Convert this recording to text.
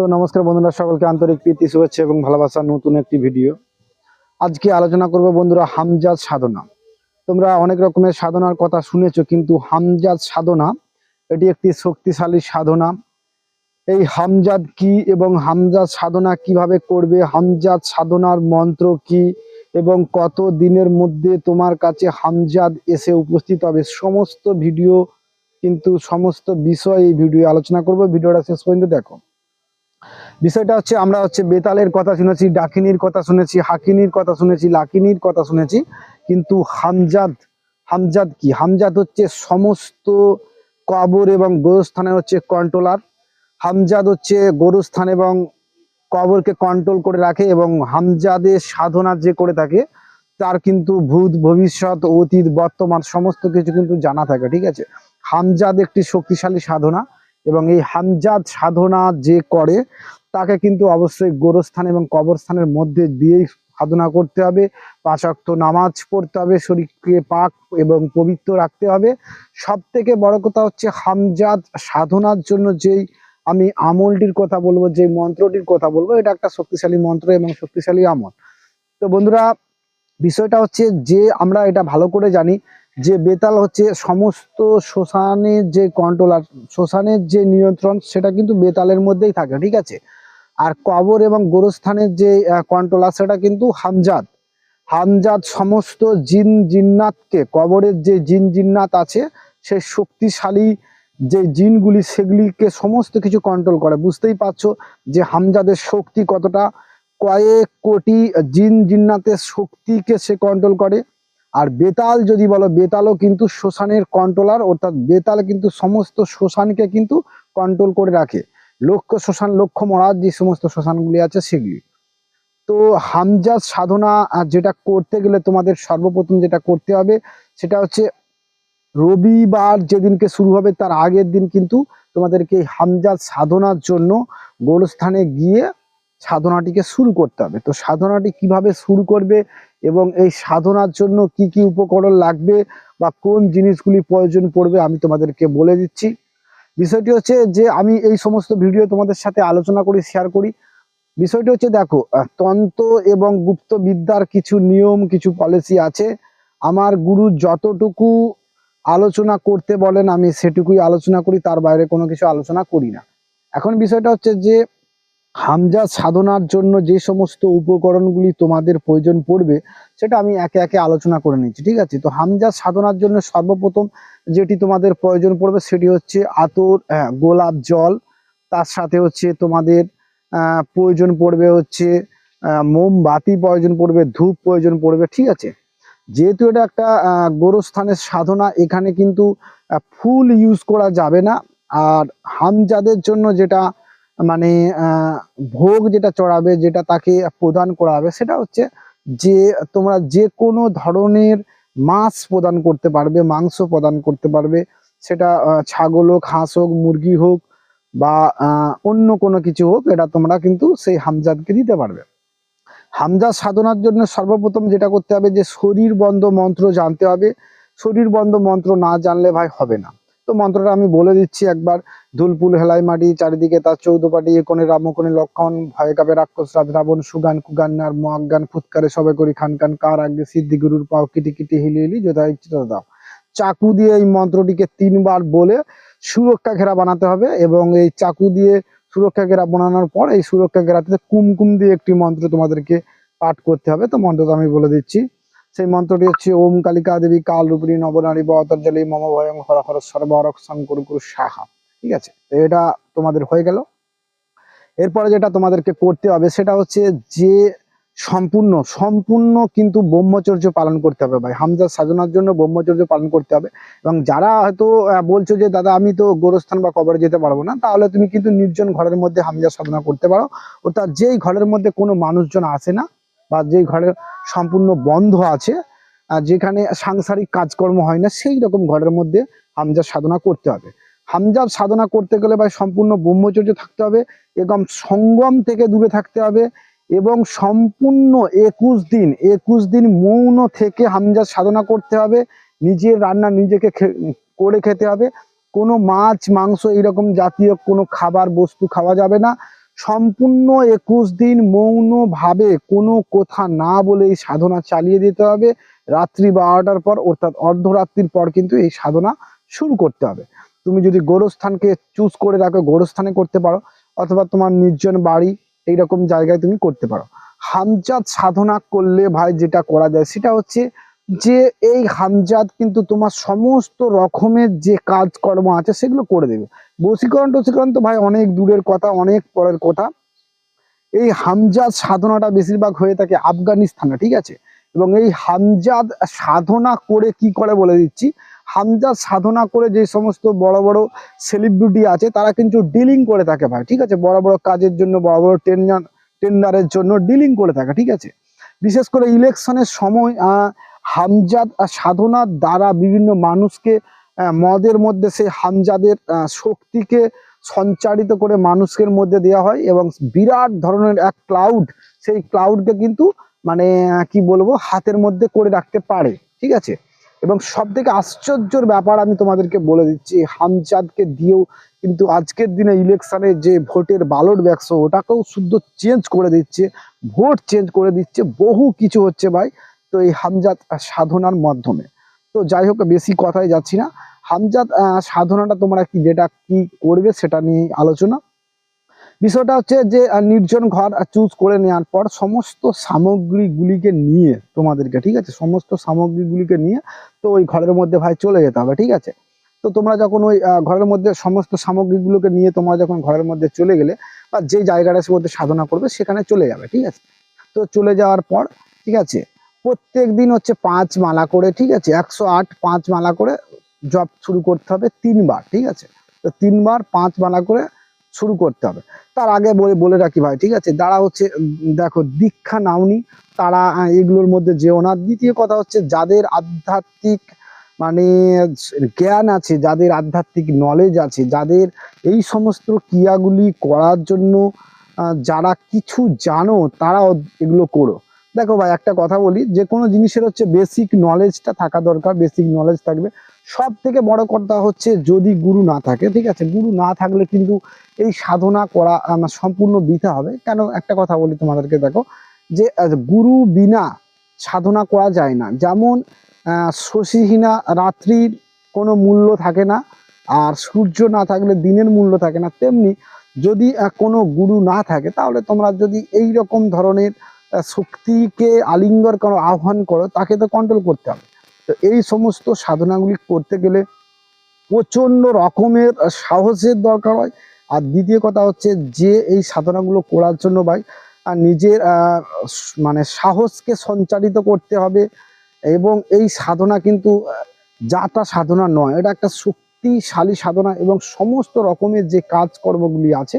তো নমস্কার বন্ধুরা, সকলকে আন্তরিক প্রীতি, শুভেচ্ছা এবং ভালোবাসার নতুন একটি ভিডিও। আজকে আলোচনা করব বন্ধুরা হামজাদ সাধনা। তোমরা অনেক রকমের সাধনার কথা শুনেছো, কিন্তু হামজাদ সাধনা, এটি একটি শক্তিশালী সাধনা। এই হামজাদ কি এবং হামজাদ সাধনা কীভাবে করবে হামজাদ সাধনার মন্ত্র কি এবং কত দিনের মধ্যে তোমার কাছে হামজাদ এসে উপস্থিত হবে, সমস্ত ভিডিও, কিন্তু সমস্ত বিষয় এই ভিডিও আলোচনা করব। ভিডিওটা শেষ পর্যন্ত দেখো। বিষয়টা হচ্ছে আমরা হচ্ছে বেতালের কথা শুনেছি, ডাকিনীর কথা শুনেছি, হাকিনীর কথা শুনেছি, লাকিনীর কথা শুনেছি। কিন্তু হামজাদ হামজাদ কি? হামজাদ হচ্ছে সমস্ত কবর এবং গোরস্থানের হচ্ছে কন্ট্রোলার হামজাদ হচ্ছে গোরস্থান এবং কবরকে কন্ট্রোল করে রাখে এবং হামজাদের সাধনা যে করে থাকে, তার কিন্তু ভূত, ভবিষ্যৎ, অতীত, বর্তমান সমস্ত কিছু কিন্তু জানা থাকে, ঠিক আছে? হামজাদ একটি শক্তিশালী সাধনা এবং এই হামজাদ সাধনা যে করে তাকে কিন্তু অবশ্যই গোরস্থান এবং কবরস্থানের মধ্যে দিয়েই সাধনা করতে হবে। পাঁচাক্ত নামাজ পড়তে হবে, শরীরকে পাক এবং পবিত্র রাখতে হবে। সব থেকে বড় কথা হচ্ছে হামজাদ সাধনার জন্য যেই আমি আমলটির কথা বলব যে মন্ত্রটির কথা বলব, এটা একটা শক্তিশালী মন্ত্র এবং শক্তিশালী আমল। তো বন্ধুরা, বিষয়টা হচ্ছে যে আমরা এটা ভালো করে জানি, যে বেতাল হচ্ছে সমস্ত শ্মশানের যে কন্ট্রোলার শ্মশানের যে নিয়ন্ত্রণ, সেটা কিন্তু বেতালের মধ্যেই থাকে, ঠিক আছে? আর কবর এবং গোরস্থানের যে কন্ট্রোলার সেটা কিন্তু হামজাদ। হামজাদ সমস্ত জিন জিন্নাতকে, কবরের যে জিন জিন্নাত আছে, সে শক্তিশালী যে জিনগুলি, সেগুলিকে সমস্ত কিছু কন্ট্রোল করে। বুঝতেই পারছ যে হামজাদের শক্তি কতটা? কয়েক কোটি জিন জিন্নাতের শক্তিকে সে কন্ট্রোল করে। আর বেতাল যদি বলো, বেতালও কিন্তু শ্মশানের কন্ট্রোলার অর্থাৎ বেতাল কিন্তু সমস্ত শ্মশানকে কিন্তু কন্ট্রোল করে রাখে। লক্ষ্য শ্মশান, লক্ষ্য মরার যে সমস্ত শ্মশানগুলি আছে সেগুলি। তো হামজাদ সাধনা যেটা করতে গেলে তোমাদের সর্বপ্রথম যেটা করতে হবে, সেটা হচ্ছে রবিবার যেদিনকে শুরু হবে তার আগের দিন কিন্তু তোমাদেরকে এই হামজাদ সাধনার জন্য গোলস্থানে গিয়ে সাধনাটিকে শুরু করতে হবে। তো সাধনাটি কীভাবে শুরু করবে এবং এই সাধনার জন্য কি কি উপকরণ লাগবে বা কোন জিনিসগুলি প্রয়োজন পড়বে আমি তোমাদেরকে বলে দিচ্ছি। বিষয়টি হচ্ছে যে আমি এই সমস্ত ভিডিও তোমাদের সাথে আলোচনা করি শেয়ার করি। বিষয়টি হচ্ছে দেখো তন্ত্র এবং গুপ্ত বিদ্যার কিছু নিয়ম, কিছু পলিসি আছে। আমার গুরু যতটুকু আলোচনা করতে বলেন, আমি সেটুকুই আলোচনা করি, তার বাইরে কোনো কিছু আলোচনা করি না। এখন বিষয়টা হচ্ছে যে হামজা সাধনার জন্য যে সমস্ত উপকরণগুলি তোমাদের প্রয়োজন পড়বে সেটা আমি একে একে আলোচনা করে নিচ্ছি ঠিক আছে? তো হামজা সাধনার জন্য সর্বপ্রথম যেটি তোমাদের প্রয়োজন পড়বে সেটি হচ্ছে আতর হ্যাঁ, গোলাপ জল তার সাথে হচ্ছে তোমাদের প্রয়োজন পড়বে হচ্ছে মোমবাতি প্রয়োজন পড়বে ধূপ প্রয়োজন পড়বে ঠিক আছে? যেহেতু এটা একটা গোরস্থানের সাধনা এখানে কিন্তু ফুল ইউজ করা যাবে না। আর হামজাদের জন্য যেটা মানে ভোগ যেটা চড়াবে, যেটা তাকে প্রদান করা হবে সেটা হচ্ছে যে, তোমরা যে কোনো ধরনের মাছ প্রদান করতে পারবে, মাংস প্রদান করতে পারবে। সেটা ছাগল হোক, হাঁস হোক, মুরগি হোক বা অন্য কোনো কিছু হোক, এটা তোমরা কিন্তু সেই হামজাদকে দিতে পারবে। হামজাদ সাধনার জন্য সর্বপ্রথম যেটা করতে হবে যে শরীর বন্ধ মন্ত্র জানতে হবে। শরীর বন্ধ মন্ত্র না জানলে ভাই হবে না। তো মন্ত্রটা আমি বলে দিচ্ছি একবার। ধুলপুল হেলাই মাটি চারিদিকে তার চৌদ্দ পাটি কোণে রাম কোণে লক্ষণ, ভয় কাপে রাক্ষস, রাজ, রাবণ, সুগান, কুগান আর মহাজ্ঞান ফুৎকারে সবে করি খান খান কার আগে সিদ্ধি গুরুর পাও কিটি কিটি হিলি হিলি, যথা দাও। চাকু দিয়ে এই মন্ত্রটিকে তিনবার বলে সুরক্ষা ঘেরা বানাতে হবে এবং এই চাকু দিয়ে সুরক্ষা ঘেরা বানানোর পর এই সুরক্ষা ঘেরাতে কুমকুম দিয়ে একটি মন্ত্র তোমাদেরকে পাঠ করতে হবে। তো মন্ত্রটা আমি বলে দিচ্ছি। সেই মন্ত্রটি হচ্ছে, ওম কালিকা দেবী কাল রূপিণী নবনারী বতর্জলি মম ভয়ং হর হর সর্বরক শঙ্কর গুরু সাহা। ঠিক আছে? তো এটা তোমাদের হয়ে গেল। এরপরে যেটা তোমাদেরকে করতে হবে সেটা হচ্ছে যে সম্পূর্ণ সম্পূর্ণ কিন্তু ব্রহ্মচর্য পালন করতে হবে ভাই। হামজা সাধনার জন্য ব্রহ্মচর্য পালন করতে হবে। এবং যারা হয়তো বলছো যে, দাদা, আমি তো গোরস্থান বা কবরে যেতে পারব না, তাহলে তুমি কিন্তু নির্জন ঘরের মধ্যে হামজা সাধনা করতে পারো। অর্থাৎ যেই ঘরের মধ্যে কোনো মানুষজন আসে না বা যেই ঘরের সম্পূর্ণ বন্ধ আছে যেখানে সাংসারিক কাজকর্ম হয় না, সেই রকম ঘরের মধ্যে হামজার সাধনা করতে হবে। হামজার সাধনা করতে গেলে ভাই সম্পূর্ণ ব্রহ্মচর্য থাকতে হবে এবং সঙ্গম থেকে দূরে থাকতে হবে এবং সম্পূর্ণ একুশ দিন একুশ দিন মৌন থেকে হামজার সাধনা করতে হবে, নিজের রান্না নিজেকে করে খেতে হবে। কোনো মাছ, মাংস এরকম জাতীয় কোনো খাবার, বস্তু খাওয়া যাবে না। সম্পূর্ণ একুশ দিন মৌন ভাবে কোনো কথা না বলে এই সাধনা চালিয়ে দিতে হবে। রাত্রি বারোটার পর, অর্থাৎ অর্ধরাত্রির পর কিন্তু এই সাধনা শুরু করতে হবে। তুমি যদি গোরস্থানকে চুজ করে রাখো, গোরস্থানে করতে পারো, অথবা তোমার নির্জন বাড়ি এইরকম জায়গায় তুমি করতে পারো। হামজাত সাধনা করলে ভাই যেটা করা যায় সেটা হচ্ছে যে এই হামজাত কিন্তু তোমার সমস্ত রকমের যে কাজকর্ম আছে সেগুলো করে দেবে। বশীকরণ টসীকরণ তো ভাই অনেক দূরের কথা, অনেক পরের কথা। এই হামজাদ সাধনাটা বেশিরভাগ হয়ে থাকে আফগানিস্তানে, ঠিক আছে? এবং এই হামজাদ সাধনা করে কি করে বলে দিচ্ছি? হামজাদ সাধনা করে যে সমস্ত বড় বড় সেলিব্রিটি আছে, তারা কিন্তু ডিলিং করে থাকে ভাই, ঠিক আছে? বড় বড় কাজের জন্য, বড় বড় টেন্ডার টেন্ডারের জন্য ডিলিং করে থাকে, ঠিক আছে? বিশেষ করে ইলেকশনের সময় হামজাদ সাধনার দ্বারা বিভিন্ন মানুষকে মদের মধ্যে সেই হামজাদের শক্তিকে সঞ্চারিত করে মানুষের মধ্যে দেওয়া হয় এবং বিরাট ধরনের এক ক্লাউড সেই ক্লাউডকে কিন্তু মানে কি বলব, হাতের মধ্যে করে রাখতে পারে, ঠিক আছে? এবং সব থেকে আশ্চর্যের ব্যাপার আমি তোমাদেরকে বলে দিচ্ছি হামজাদকে দিয়েও কিন্তু আজকের দিনে ইলেকশনে যে ভোটের বালট বাক্স ওটাকেও শুদ্ধ চেঞ্জ করে দিচ্ছে ভোট চেঞ্জ করে দিচ্ছে, বহু কিছু হচ্ছে ভাই, তো এই হামজাদ সাধনার মাধ্যমে। তো যাই হোক, বেশি কথায় যাচ্ছি না। হামজাদ সাধনাটা তোমরা কি, যেটা কি করবে সেটা নিয়ে আলোচনা। বিষয়টা হচ্ছে যে নির্জন ঘর চুজ করে নেওয়ার পর সমস্ত সামগ্রীগুলিকে নিয়ে তোমাদেরকে, ঠিক আছে? সমস্ত সামগ্রীগুলিকে নিয়ে তো ওই ঘরের মধ্যে ভাই চলে যেতে হবে, ঠিক আছে? তো তোমরা যখন ওই ঘরের মধ্যে সমস্ত সামগ্রীগুলোকে নিয়ে তোমরা যখন ঘরের মধ্যে চলে গেলে বা যে জায়গাটা সে মধ্যে সাধনা করবে, সেখানে চলে যাবে, ঠিক আছে? তো চলে যাওয়ার পর, ঠিক আছে? প্রত্যেক দিন হচ্ছে পাঁচ মালা করে, ঠিক আছে? একশো আট পাঁচ মালা করে জব শুরু করতে হবে তিনবার, ঠিক আছে? তো তিনবার পাঁচ মালা করে শুরু করতে হবে। তার আগে বলে বলে রাখি ভাই, ঠিক আছে? যারা হচ্ছে দেখো, দীক্ষা নাওনি, তারা এগুলোর মধ্যে যেও না। দ্বিতীয় কথা হচ্ছে, যাদের আধ্যাত্মিক মানে জ্ঞান আছে, যাদের আধ্যাত্মিক নলেজ আছে, যাদের এই সমস্ত ক্রিয়াগুলি করার জন্য যারা কিছু জানো, তারাও এগুলো করো। দেখো ভাই, একটা কথা বলি যে কোনো জিনিসের হচ্ছে বেসিক নলেজটা থাকা দরকার বেসিক নলেজ থাকবে। সব থেকে বড় কথা হচ্ছে যদি গুরু না থাকে, ঠিক আছে? গুরু না থাকলে কিন্তু এই সাধনা করা আমার সম্পূর্ণ বৃথা হবে। কেন? একটা কথা বলি তোমাদেরকে, দেখো, যে গুরু বিনা সাধনা করা যায় না। যেমন শশীহীনা রাত্রির কোনো মূল্য থাকে না, আর সূর্য না থাকলে দিনের মূল্য থাকে না, তেমনি যদি কোনো গুরু না থাকে, তাহলে তোমরা যদি এই রকম ধরনের শক্তিকে আলিঙ্গন করো, আহ্বান করো, তাকে তো কন্ট্রোল করতে হবে। তো এই সমস্ত সাধনাগুলি করতে গেলে প্রচণ্ড রকমের সাহসের দরকার হয়। আর দ্বিতীয় কথা হচ্ছে যে এই সাধনাগুলো করার জন্য ভাই নিজের মানে সাহসকে সঞ্চারিত করতে হবে এবং এই সাধনা কিন্তু যাটা সাধনা নয়। এটা একটা শক্তিশালী সাধনা এবং সমস্ত রকমের যে কাজকর্মগুলি আছে